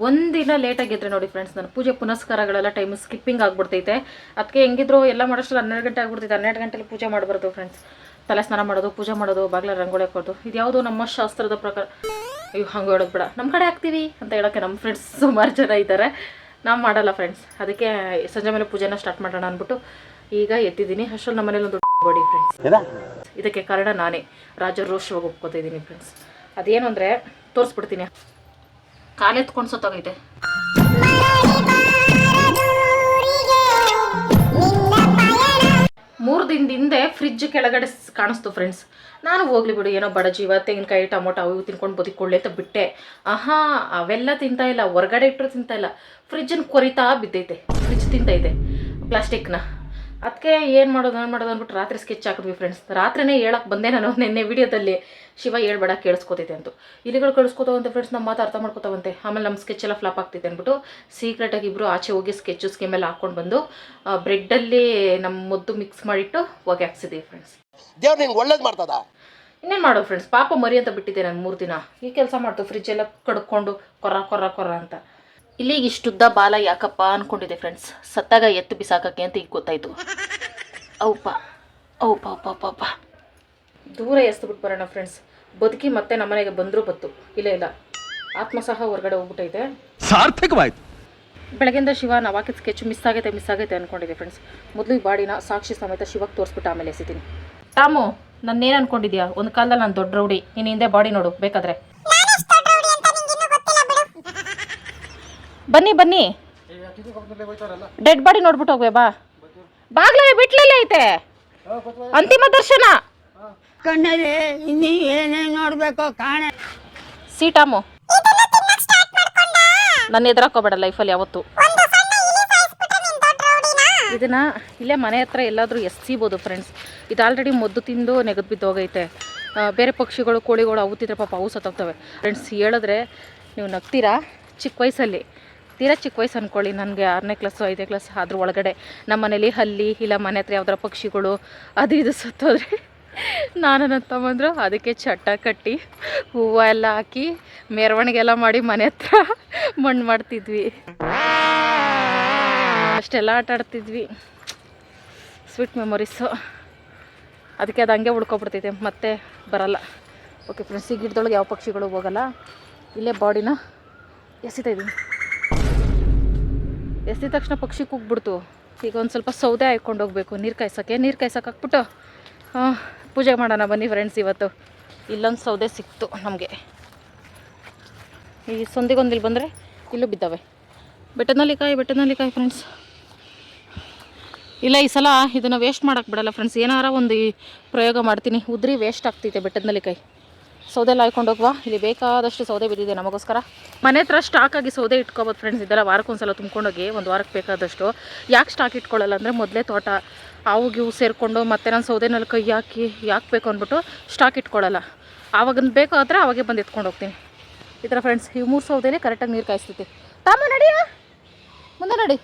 ಒಂದಿನ ಲೇಟಾಗಿದ್ರೆ ನೋಡಿ ಫ್ರೆಂಡ್ಸ್ ನಾನು ಪೂಜೆ ಪುನಸ್ಕಾರಗಳೆಲ್ಲ ಟೈಮ್ ಸ್ಕಿಪ್ಪಿಂಗ್ ಆಗಿಬಿಡ್ತೈತೆ. ಅದಕ್ಕೆ ಹೆಂಗಿದ್ರು ಎಲ್ಲ ಮಾಡೋಷ್ಟು ಹನ್ನೆರಡು ಗಂಟೆ ಆಗ್ಬಿಡ್ತೈತೆ. ಹನ್ನೆರಡು ಗಂಟೆಲಿ ಪೂಜೆ ಮಾಡಬಾರ್ದು ಫ್ರೆಂಡ್ಸ್ ತಲೆ ಸ್ನಾನ ಮಾಡೋದು, ಪೂಜೆ ಮಾಡೋದು, ಬಾಗಿಲ ರಂಗೋಳಿ ಹಾಕೋದು. ಇದು ಯಾವುದೋ ನಮ್ಮ ಶಾಸ್ತ್ರದ ಪ್ರಕಾರ ಅಯ್ಯೋ, ಹಂಗೆ ಹೇಳೋದು ಬೇಡ. ನಮ್ಮ ಕಡೆ ಹಾಕ್ತೀವಿ ಅಂತ ಹೇಳೋಕ್ಕೆ ನಮ್ಮ ಫ್ರೆಂಡ್ಸ್ ಸುಮಾರು ಜನ ಇದ್ದಾರೆ. ನಾವು ಮಾಡಲ್ಲ ಫ್ರೆಂಡ್ಸ್ ಅದಕ್ಕೆ ಸಂಜೆ ಮೇಲೆ ಪೂಜೆನ ಸ್ಟಾರ್ಟ್ ಮಾಡೋಣ ಅಂದ್ಬಿಟ್ಟು ಈಗ ಎತ್ತಿದ್ದೀನಿ. ಅಷ್ಟರಲ್ಲಿ ನಮ್ಮ ಮನೇಲಿ ಒಂದು ಬಾಡಿ ಫ್ರೆಂಡ್ಸ್ ಇದಕ್ಕೆ ಕಾರಣ ನಾನೇ. ರಾಜ ರೋಷವಾಗಿ ಒಪ್ಕೋತಾ ಇದ್ದೀನಿ ಫ್ರೆಂಡ್ಸ್ ಅದೇನು ಅಂದರೆ ತೋರಿಸ್ಬಿಡ್ತೀನಿ. ಕಾಲೆತ್ಕೊಂಡು ಸತ್ತೋಗೈತೆ. ಮೂರು ದಿನದ ಹಿಂದೆ ಫ್ರಿಜ್ ಕೆಳಗಡೆ ಕಾಣಿಸ್ತು ಫ್ರೆಂಡ್ಸ್ ನಾನು ಹೋಗ್ಲಿ ಬಿಡು ಏನೋ ಬಡ ಜೀವ ತೆಂಗಿನಕಾಯಿ ಟೊಮೊಟೊ ಅವು ತಿನ್ಕೊಂಡು ಬದುಕೊಳ್ಳಿ ಅಂತ ಬಿಟ್ಟೆ. ಆಹಾ ಅವೆಲ್ಲ ತಿಂತಾ ಇಲ್ಲ ಹೊರಗಡೆ ಇಟ್ಟರು ತಿಂತಾ ಇಲ್ಲ. ಫ್ರಿಜ್ಜನ್ನು ಕೊರಿತಾ ಬಿದ್ದೈತೆ. ಫ್ರಿಜ್ ತಿಂತೈತೆ ಪ್ಲಾಸ್ಟಿಕ್ನ ಅದಕ್ಕೆ ಏನು ಮಾಡೋದು ಏನು ಮಾಡೋದು ಅಂದ್ಬಿಟ್ಟು ರಾತ್ರಿ ಸ್ಕೆಚ್ ಹಾಕಿದ್ವಿ ಫ್ರೆಂಡ್ಸ್ ರಾತ್ರಿನೇ ಹೇಳಕ್ಕೆ ಬಂದೆ ನಾನು ನಿನ್ನೆ ವಿಡಿಯೋದಲ್ಲಿ. ಶಿವ ಹೇಳ್ಬೇಡ ಕೇಳಿಸ್ಕೊತೈತೆ ಅಂತ. ಇಲಿಗಳು ಕೇಳಿಸ್ಕೊತಾವಂತೆ ಫ್ರೆಂಡ್ಸ್ ನಮ್ಮ ಮಾತು ಅರ್ಥ ಮಾಡ್ಕೊತಾವಂತೆ. ಆಮೇಲೆ ನಮ್ಮ ಸ್ಕೆಚ್ ಎಲ್ಲ ಫ್ಲಾಪ್ ಆಗ್ತೈತೆ ಅಂದ್ಬಿಟ್ಟು ಸೀಕ್ರೆಟಾಗಿ ಇಬ್ಬರು ಆಚೆ ಹೋಗಿ ಸ್ಕೆಚು ಸ್ಕೀಮ್ ಎಲ್ಲ ಹಾಕೊಂಡು ಬಂದು ಬ್ರೆಡ್ಡಲ್ಲಿ ನಮ್ಮ ಮುದ್ದು ಮಿಕ್ಸ್ ಮಾಡಿಟ್ಟು ಹೊಗೆ ಹಾಕ್ಸಿದ್ದೀವಿ ಫ್ರೆಂಡ್ಸ್ ದೇವ್ರು ನಿಂಗೆ ಒಳ್ಳೇದು ಮಾಡ್ತದ? ಇನ್ನೇನು ಮಾಡೋದು ಫ್ರೆಂಡ್ಸ್ ಪಾಪ ಮರಿ ಅಂತ ಬಿಟ್ಟಿದ್ದೆ ನಾನು ಮೂರು ದಿನ. ಈ ಕೆಲಸ ಮಾಡ್ತು ಫ್ರಿಜ್ ಎಲ್ಲ ಕಡ್ಕೊಂಡು ಕೊರ ಕೊರ ಕೊರ ಅಂತ. ಇಲ್ಲಿಗೆ ಇಷ್ಟುದ್ದ ಬಾಲ ಯಾಕಪ್ಪ ಅನ್ಕೊಂಡಿದ್ದೆ ಫ್ರೆಂಡ್ಸ್ ಸತ್ತಾಗ ಎತ್ತು ಬಿಸಾಕಕ್ಕೆ ಅಂತ ಈಗ ಗೊತ್ತಾಯ್ತು. ಔಪ ಔಪ ಔಪ ದೂರ ಎಸ್ದು ಬಿಟ್ಟು ಬರೋಣ ಫ್ರೆಂಡ್ಸ್ ಬದುಕಿ ಮತ್ತೆ ನಮ್ಮನೆಗೆ ಬಂದರೂ ಬತ್ತು. ಇಲ್ಲ ಇಲ್ಲ. ಆತ್ಮ ಸಹ ಹೊರಗಡೆ ಹೋಗ್ಬಿಟ್ಟೈತೆ. ಸಾರ್ಥಕವಾಯ್ತು. ಬೆಳಗ್ಗೆಯಿಂದ ಶಿವ ನಾವು ಹಾಕಿದ ಸ್ಕೆಚ್ ಮಿಸ್ ಆಗೈತೆ ಮಿಸ್ ಆಗೈತೆ ಅನ್ಕೊಂಡಿದ್ದೆ ಫ್ರೆಂಡ್ಸ್ ಮೊದಲು ಈ ಬಾಡಿನ ಸಾಕ್ಷಿ ಸಮೇತ ಶಿವಕ್ಕೆ ತೋರಿಸ್ಬಿಟ್ಟು ಆಮೇಲೆ ಎಸಿತೀನಿ. ಟಾಮು ನಾನೇನು ಅನ್ಕೊಂಡಿದ್ಯಾ? ಒಂದು ಕಾಲದಲ್ಲಿ ನಾನು ದೊಡ್ಡ ರೌಡಿ. ನೀನು ಹಿಂದೆ ಬಾಡಿ ನೋಡು ಬೇಕಾದ್ರೆ. ಬನ್ನಿ ಬನ್ನಿ. ಡೆಡ್ ಬಾಡಿ ನೋಡ್ಬಿಟ್ಟು ಹೋಗ್ವೆ ಬಾ. ಬಾಗ್ಲೇ ಬಿಟ್ಲಲ್ಲೇ ಐತೆ. ಅಂತಿಮ ದರ್ಶನ. ಕಣ್ಣಲ್ಲಿ ಇನ್ನಿ ಏನೇ ನೋಡ್ಬೇಕು ಕಾಣ ಸಿ ಟಾಮು ನನ್ನ ಎದುರಾಕೋಬೇಡ ಲೈಫಲ್ಲಿ ಯಾವತ್ತು. ಇದನ್ನ ಇಲ್ಲೇ ಮನೆ ಹತ್ರ ಎಲ್ಲಾದರೂ ಎಸ್ಸಿಬೋದು ಫ್ರೆಂಡ್ಸ್ ಇದು ಆಲ್ರೆಡಿ ಮದ್ದು ತಿಂದು ನೆಗೆದು ಬಿದ್ದು ಹೋಗೈತೆ. ಬೇರೆ ಪಕ್ಷಿಗಳು ಕೋಳಿಗಳು ಅವು ತಿಂದರೆ ಪಾಪ ಅವು ಸತ್ತೋಗ್ತವೆ. ಫ್ರೆಂಡ್ಸ್ ಹೇಳಿದ್ರೆ ನೀವು ನಗ್ತೀರಾ? ಚಿಕ್ಕ ವಯಸ್ಸಲ್ಲಿ. ತೀರಾ ಚಿಕ್ಕ ವಯಸ್ಸು ಅಂದ್ಕೊಳ್ಳಿ ನನಗೆ ಆರನೇ ಕ್ಲಾಸು ಐದನೇ ಕ್ಲಾಸ್ ಆದ್ರೂ ಒಳಗಡೆ ನಮ್ಮ ಮನೇಲಿ ಹಲ್ಲಿ, ಇಲ್ಲ ಮನೆ ಹತ್ರ ಯಾವ್ದಾರ ಪಕ್ಷಿಗಳು ಅದು ಇದು ಸತ್ತೋದ್ರೆ ನಾನು ನನ್ನ ತಮ್ಮಂದ್ರು ಅದಕ್ಕೆ ಚಟ್ಟ ಕಟ್ಟಿ ಹೂವು ಎಲ್ಲ ಹಾಕಿ ಮೆರವಣಿಗೆ ಎಲ್ಲ ಮಾಡಿ ಮನೆ ಹತ್ರ ಮಣ್ಣು ಮಾಡ್ತಿದ್ವಿ. ಅಷ್ಟೆಲ್ಲ ಆಟ ಆಡ್ತಿದ್ವಿ. ಸ್ವೀಟ್ ಮೆಮೊರೀಸು ಅದಕ್ಕೆ ಅದು ಹಂಗೆ ಉಳ್ಕೊಬಿಡ್ತೈತೆ. ಮತ್ತೆ ಬರಲ್ಲ. ಓಕೆ ಫ್ರೆಂಡ್ಸ್ ಈ ಗಿಡದೊಳಗೆ ಯಾವ ಪಕ್ಷಿಗಳು ಹೋಗಲ್ಲ. ಇಲ್ಲೇ ಬಾಡಿನ ಎಸಿತಾ ಇದ್ದೀನಿ. ಎಸಿದ ತಕ್ಷಣ ಪಕ್ಷಿ ಕೂಗ್ಬಿಡ್ತು. ಈಗ ಒಂದು ಸ್ವಲ್ಪ ಸೌದೆ ಹಾಕ್ಕೊಂಡು ಹೋಗ್ಬೇಕು. ನೀರು ಕಾಯ್ಸೋಕ್ಕೆ, ನೀರು ಕಾಯ್ಸೋಕೆ ಹಾಕ್ಬಿಟ್ಟು ಪೂಜೆ ಮಾಡೋಣ ಬನ್ನಿ ಫ್ರೆಂಡ್ಸ್ ಇವತ್ತು. ಇಲ್ಲೊಂದು ಸೌದೆ ಸಿಕ್ತು ನಮಗೆ. ಈ ಸೊಂದಿಗೊಂದು ಇಲ್ಲಿ ಬಂದರೆ ಇಲ್ಲೂ ಬಿದ್ದಾವೆ. ಬೆಟ್ಟನಲ್ಲಿ ಕೈ ಫ್ರೆಂಡ್ಸ್ ಇಲ್ಲ, ಈ ಸಲ ಇದನ್ನು ವೇಸ್ಟ್ ಮಾಡೋಕ್ಕೆ ಬಿಡಲ್ಲ ಫ್ರೆಂಡ್ಸ್ ಏನಾರ ಒಂದು ಪ್ರಯೋಗ ಮಾಡ್ತೀನಿ. ಉದ್ರಿ ವೇಸ್ಟ್ ಆಗ್ತೈತೆ ಬೆಟ್ಟದ ನೆಲ್ಲಿಕಾಯಿ ಸೌದೆ ಹಾಯ್ಕೊಂಡು ಹೋಗುವ. ಇಲ್ಲಿ ಬೇಕಾದಷ್ಟು ಸೌದೆ ಬಿದ್ದಿದೆ ನಮಗೋಸ್ಕರ. ಮನೆ ಹತ್ರ ಸ್ಟಾಕ್ ಆಗಿ ಸೌದೆ ಇಟ್ಕೋಬೋದು ಫ್ರೆಂಡ್ಸ್ ಇದೆಲ್ಲ ವಾರಕ್ಕೊಂದ್ಸಲ ತುಂಬ್ಕೊಂಡೋಗಿ ಒಂದು ವಾರಕ್ಕೆ ಬೇಕಾದಷ್ಟು. ಯಾಕೆ ಸ್ಟಾಕ್ ಇಟ್ಕೊಳ್ಳಲ್ಲ ಅಂದರೆ ಮೊದಲೇ ತೋಟ ಅವು ಗಿವು ಸೇರಿಕೊಂಡು ಮತ್ತೆ ನಾನು ಸೌದೆನಲ್ಲಿ ಕೈ ಹಾಕಿ ಯಾಕೆ ಬೇಕು ಅಂದ್ಬಿಟ್ಟು ಸ್ಟಾಕ್ ಇಟ್ಕೊಳ್ಳಲ್ಲ. ಆವಾಗ ಬೇಕಾದ್ರೆ ಅವಾಗೆ ಬಂದು ಎತ್ಕೊಂಡು ಹೋಗ್ತೀನಿ. ಈ ಥರ ಫ್ರೆಂಡ್ಸ್ ಈ ಮೂರು ಸೌದೆನೇ ಕರೆಕ್ಟಾಗಿ ನೀರು ಕಾಯಿಸ್ತೈತಿ ತಾಮ ನಡಿಯ? ಮುಂದೆ ನಡಿ.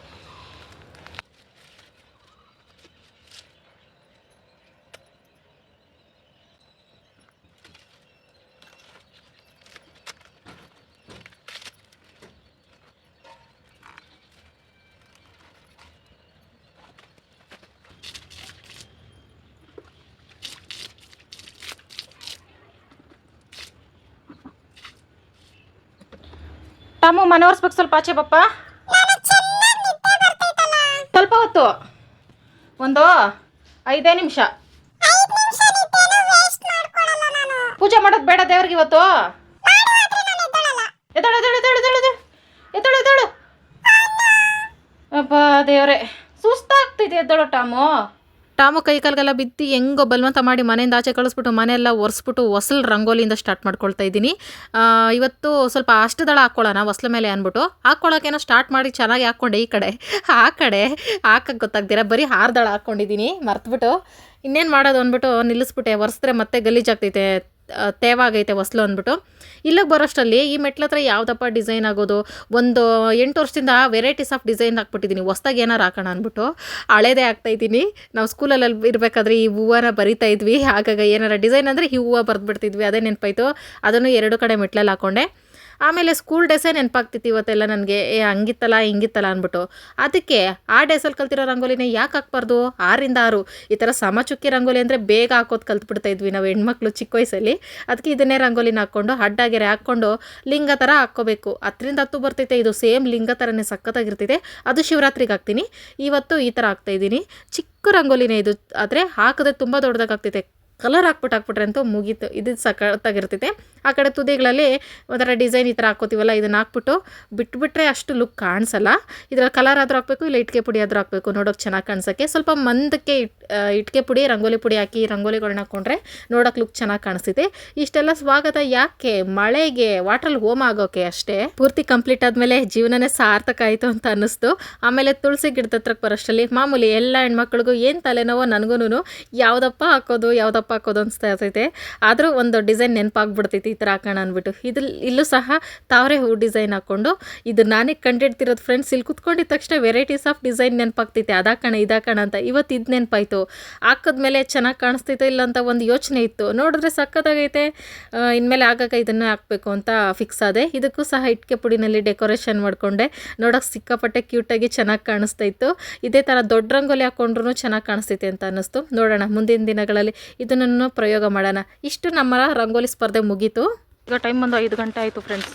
ಟಾಮು ಮನೆ ಒರ್ಸ್ಬೇಕು ಸ್ವಲ್ಪ ಆಚೆ ಪಪ್ಪ ಸ್ವಲ್ಪ ಹೊತ್ತು. ಒಂದು ಐದೇ ನಿಮಿಷ. ಪೂಜೆ ಮಾಡೋದು ಬೇಡ ದೇವ್ರಿಗೆ ಇವತ್ತು. ಅಪ್ಪ ದೇವ್ರೆ, ಸುಸ್ತಾಗ್ತಿದೆ ಎದ್ದಳು ಟಾಮು. ಟಾಮು ಕೈ ಬಿತ್ತಿ ಬಿದ್ದು ಹೆಂಗೋ ಬಲವಂತ ಮಾಡಿ ಮನೆಯಿಂದ ಆಚೆ ಕಳಿಸ್ಬಿಟ್ಟು ಮನೆಯೆಲ್ಲ ಒರೆಸ್ಬಿಟ್ಟು ಹೊಸಲು ರಂಗೋಲಿಯಿಂದ ಸ್ಟಾರ್ಟ್ ಮಾಡ್ಕೊಳ್ತಾ ಇದ್ದೀನಿ. ಇವತ್ತು ಸ್ವಲ್ಪ ಅಷ್ಟದಳ ಹಾಕ್ಕೊಳ್ಳೋಣ ಹೊಸ್ಲ ಮೇಲೆ ಅಂದ್ಬಿಟ್ಟು. ಹಾಕ್ಕೊಳ್ಳೋಕೇನೋ ಸ್ಟಾರ್ಟ್ ಮಾಡಿ ಚೆನ್ನಾಗಿ ಹಾಕ್ಕೊಂಡೆ ಈ ಕಡೆ. ಆ ಕಡೆ ಹಾಕಕ್ಕೆ ಗೊತ್ತಾಗ್ದಿರ, ಬರೀ ಹಾರದಳ ದಳ ಹಾಕ್ಕೊಂಡಿದ್ದೀನಿ, ಮರ್ತುಬಿಟ್ಟು. ಇನ್ನೇನು ಮಾಡೋದು ಅಂದ್ಬಿಟ್ಟು ನಿಲ್ಲಿಸ್ಬಿಟ್ಟೆ, ಒರೆಸಿದ್ರೆ ಮತ್ತೆ ಗಲೀಜಾಗ್ತೈತೆ. ತೇವಾಗೈತೆ ಹೊಸ್ಲು ಅಂದ್ಬಿಟ್ಟು. ಇಲ್ಲಿಗೆ ಬರೋಷ್ಟರಲ್ಲಿ ಈ ಮೆಟ್ಲ ಹತ್ರ ಯಾವುದಪ್ಪ ಡಿಸೈನ್ ಆಗೋದು? ಒಂದು ಎಂಟು ವರ್ಷದಿಂದ ವೆರೈಟೀಸ್ ಆಫ್ ಡಿಸೈನ್ ಹಾಕ್ಬಿಟ್ಟಿದ್ದೀನಿ. ಹೊಸ್ದಾಗಿ ಏನಾರು ಹಾಕೋಣ ಅಂದ್ಬಿಟ್ಟು. ಹಳೇದೇ ಇದ್ದೀನಿ. ನಾವು ಸ್ಕೂಲಲ್ಲಿ ಇರಬೇಕಾದ್ರೆ ಈ ಹೂವನ ಬರಿತಾ ಇದ್ವಿ. ಆಗಾಗ ಏನಾರ ಡಿಸೈನ್ ಅಂದರೆ ಈ ಹೂವು ಬರೆದ್ಬಿಡ್ತಿದ್ವಿ. ಅದೇ ನೆನಪಾಯಿತು. ಅದನ್ನು ಎರಡು ಕಡೆ ಮೆಟ್ಲಲ್ಲಿ ಹಾಕ್ಕೊಂಡೆ ಆಮೇಲೆ ಸ್ಕೂಲ್ ಡೇಸೇ ನೆನಪಾಗ್ತಿತ್ತು ಇವತ್ತೆಲ್ಲ ನನಗೆ? ಏ, ಹಂಗಿತ್ತಲ್ಲ, ಹಿಂಗಿತ್ತಲ್ಲ ಅಂದ್ಬಿಟ್ಟು. ಅದಕ್ಕೆ ಆ ಡೇಸಲ್ಲಿ ಕಲ್ತಿರೋ ರಂಗೋಲಿನೇ ಯಾಕೆ ಹಾಕ್ಬಾರ್ದು? ಆರಿಂದ ಆರು. ಈ ಥರ ಸಮಚುಕ್ಕಿ ರಂಗೋಲಿ ಅಂದರೆ ಬೇಗ ಹಾಕೋದು ಕಲ್ತ್ಬಿಡ್ತಾ ಇದ್ವಿ ನಾವು ಹೆಣ್ಮಕ್ಳು ಚಿಕ್ಕ ವಯಸ್ಸಲ್ಲಿ. ಅದಕ್ಕೆ ಇದನ್ನೇ ರಂಗೋಲಿನ ಹಾಕ್ಕೊಂಡು, ಅಡ್ಡಾಗೆರೆ ಹಾಕ್ಕೊಂಡು ಲಿಂಗ ಥರ ಹಾಕ್ಕೋಬೇಕು. ಹತ್ತರಿಂದ ಹತ್ತು ಬರ್ತೈತೆ. ಇದು ಸೇಮ್ ಲಿಂಗ ಥರನೇ ಸಖತ್ತಾಗಿರ್ತೈತೆ. ಅದು ಶಿವರಾತ್ರಿಗೆ ಹಾಕ್ತೀನಿ. ಇವತ್ತು ಈ ಥರ ಹಾಕ್ತಾ ಇದ್ದೀನಿ. ಚಿಕ್ಕ ರಂಗೋಲಿನೇ ಇದು. ಆದರೆ ಹಾಕಿದ್ರೆ ತುಂಬ ದೊಡ್ಡದಾಗ್ತೈತೆ ಕಲರ್ ಹಾಕ್ಬಿಟ್ಟು ಹಾಕ್ಬಿಟ್ರೆ ಅಂತೂ ಮುಗೀತು. ಇದು ಸಖತ್ತಾಗಿರ್ತೈತೆ ಆ ಕಡೆ ತುದಿಗಳಲ್ಲಿ ಒಂಥರ ಡಿಸೈನ್ ಈ ಥರ ಹಾಕ್ಕೋತೀವಲ್ಲ ಇದನ್ನ ಹಾಕ್ಬಿಟ್ಟು ಬಿಟ್ಬಿಟ್ರೆ ಅಷ್ಟು ಲುಕ್ ಕಾಣಿಸಲ್ಲ. ಇದರಲ್ಲಿ ಕಲರ್ ಆದರೂ ಹಾಕಬೇಕು, ಇಲ್ಲ ಇಟ್ಕೆ ಪುಡಿ ಆದರೂ ಹಾಕಬೇಕು, ನೋಡೋಕೆ ಚೆನ್ನಾಗಿ ಕಾಣಿಸೋಕ್ಕೆ. ಸ್ವಲ್ಪ ಮಂದಕ್ಕೆ ಇಟ್ಕೆ ಪುಡಿ, ರಂಗೋಲಿ ಪುಡಿ ಹಾಕಿ ರಂಗೋಲಿಗಳನ್ನ ಹಾಕ್ಕೊಂಡ್ರೆ ನೋಡೋಕೆ ಲುಕ್ ಚೆನ್ನಾಗಿ ಕಾಣಿಸ್ತೈತೆ ಇಷ್ಟೆಲ್ಲ ಸ್ವಾಗತ ಯಾಕೆ? ಮಳೆಗೆ ವಾಟ್ರಲ್ಲಿ ಹೋಮ್ ಆಗೋಕೆ ಅಷ್ಟೇ. ಪೂರ್ತಿ ಕಂಪ್ಲೀಟ್ ಆದಮೇಲೆ ಜೀವನನೇ ಸಾರ್ಥಕ ಆಯಿತು ಅಂತ ಅನ್ನಿಸ್ತು. ಆಮೇಲೆ ತುಳಸಿ ಗಿಡದ ಹತ್ರಕ್ಕೆ ಬರೋಷ್ಟರಲ್ಲಿ ಮಾಮೂಲಿ ಎಲ್ಲ ಹೆಣ್ಮಕ್ಳಿಗೂ ಏನು ತಲೆನೋವೋ ನನಗೂ ಯಾವುದಪ್ಪ ಹಾಕೋದು, ಯಾವುದಪ್ಪ ಹಾಕೋದು ಅನಿಸ್ತಾ ಇರ್ತೈತೆ. ಆದರೂ ಒಂದು ಡಿಸೈನ್ ನೆನಪಾಗ್ಬಿಡ್ತೈತಿ ಈ ಥರ ಹಾಕೋಣ ಅಂದ್ಬಿಟ್ಟು. ಇದು ಇಲ್ಲೂ ಸಹ ತಾವರೆ ಹೂ ಡಿಸೈನ್ ಹಾಕ್ಕೊಂಡು ಇದು ನಾನೇ ಕಂಡಿಡ್ತಿರೋದು ಫ್ರೆಂಡ್ಸ್ ಇಲ್ಲಿ ಕುತ್ಕೊಂಡಿದ್ದ ತಕ್ಷಣ ವೆರೈಟೀಸ್ ಆಫ್ ಡಿಸೈನ್ ನೆನಪಾಗ್ತೈತೆ. ಅದಾಕಣ ಇದಾಕಣ ಅಂತ ಇವತ್ತು ಇದು ನೆನಪಾಯಿತು. ಹಾಕಿದ್ಮೇಲೆ ಚೆನ್ನಾಗಿ ಕಾಣಿಸ್ತೈತೋ ಇಲ್ಲ ಅಂತ ಒಂದು ಯೋಚನೆ ಇತ್ತು. ನೋಡಿದ್ರೆ ಸಕ್ಕತ್ತಾಗೈತೆ ಇನ್ಮೇಲೆ ಆಗಾಗ ಇದನ್ನು ಹಾಕಬೇಕು ಅಂತ ಫಿಕ್ಸ್ ಆದೆ. ಇದಕ್ಕೂ ಸಹ ಇಟ್ಕೆ ಪುಡಿನಲ್ಲಿ ಡೆಕೋರೇಷನ್ ಮಾಡಿಕೊಂಡೆ. ನೋಡೋಕೆ ಸಿಕ್ಕಾಪಟ್ಟೆ ಕ್ಯೂಟಾಗಿ ಚೆನ್ನಾಗಿ ಕಾಣಿಸ್ತಾ ಇತ್ತು. ಇದೇ ಥರ ದೊಡ್ಡ ರಂಗೋಲಿ ಹಾಕೊಂಡ್ರೂ ಚೆನ್ನಾಗಿ ಕಾಣಿಸ್ತೈತೆ ಅಂತ ಅನ್ನಿಸ್ತು. ನೋಡೋಣ ಮುಂದಿನ ದಿನಗಳಲ್ಲಿ ಇದನ್ನು ಪ್ರಯೋಗ ಮಾಡೋಣ. ಇಷ್ಟು ನಮ್ಮ ರಂಗೋಲಿ ಸ್ಪರ್ಧೆ ಮುಗೀತು. ಈಗ ಟೈಮ್ ಬಂದು ಐದು ಗಂಟೆ ಆಯಿತು ಫ್ರೆಂಡ್ಸ್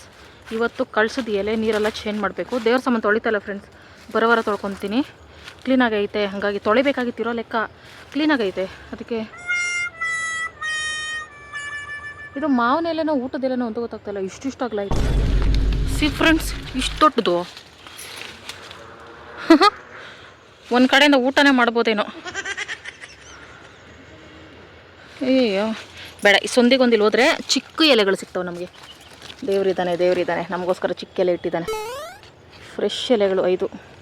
ಇವತ್ತು ಕಳ್ಸಿದ ಎಲೆ, ನೀರೆಲ್ಲ ಚೇಂಜ್ ಮಾಡಬೇಕು. ದೇವ್ರ ಸಮ ತೊಳಿತಲ್ಲ ಫ್ರೆಂಡ್ಸ್ ಬರೋವರ ತೊಳ್ಕೊತೀನಿ. ಕ್ಲೀನಾಗೈತೆ ಹಾಗಾಗಿ ತೊಳಿಬೇಕಾಗಿತ್ತಿರೋ ಲೆಕ್ಕ ಕ್ಲೀನಾಗೈತೆ ಅದಕ್ಕೆ ಇದು ಮಾವಿನ ಎಲೆನೋ ಊಟದ ಎಲೆನೋ ಅಂತ ಗೊತ್ತಾಗ್ತಾಯಿಲ್ಲ ಇಷ್ಟಿಷ್ಟು ಆಯಿತು ಸಿ ಫ್ರೆಂಡ್ಸ್ ಇಷ್ಟು ದೊಡ್ಡದು. ಒಂದು ಕಡೆಯಿಂದ ಊಟನೇ ಮಾಡ್ಬೋದೇನೋ. ಅಯ್ಯೋ ಬೇಡ, ಈ ಸಂದಿಗೆ ಇಲ್ಲಿ ಹೋದ್ರೆ ಚಿಕ್ಕ ಎಲೆಗಳು ಸಿಗ್ತವೆ ನಮಗೆ. ದೇವ್ರಿದ್ದಾನೆ ದೇವ್ರಿದ್ದಾನೆ. ನಮಗೋಸ್ಕರ ಚಿಕ್ಕ ಎಲೆ ಇಟ್ಟಿದ್ದಾನೆ. ಫ್ರೆಶ್ ಎಲೆಗಳು ಐದು.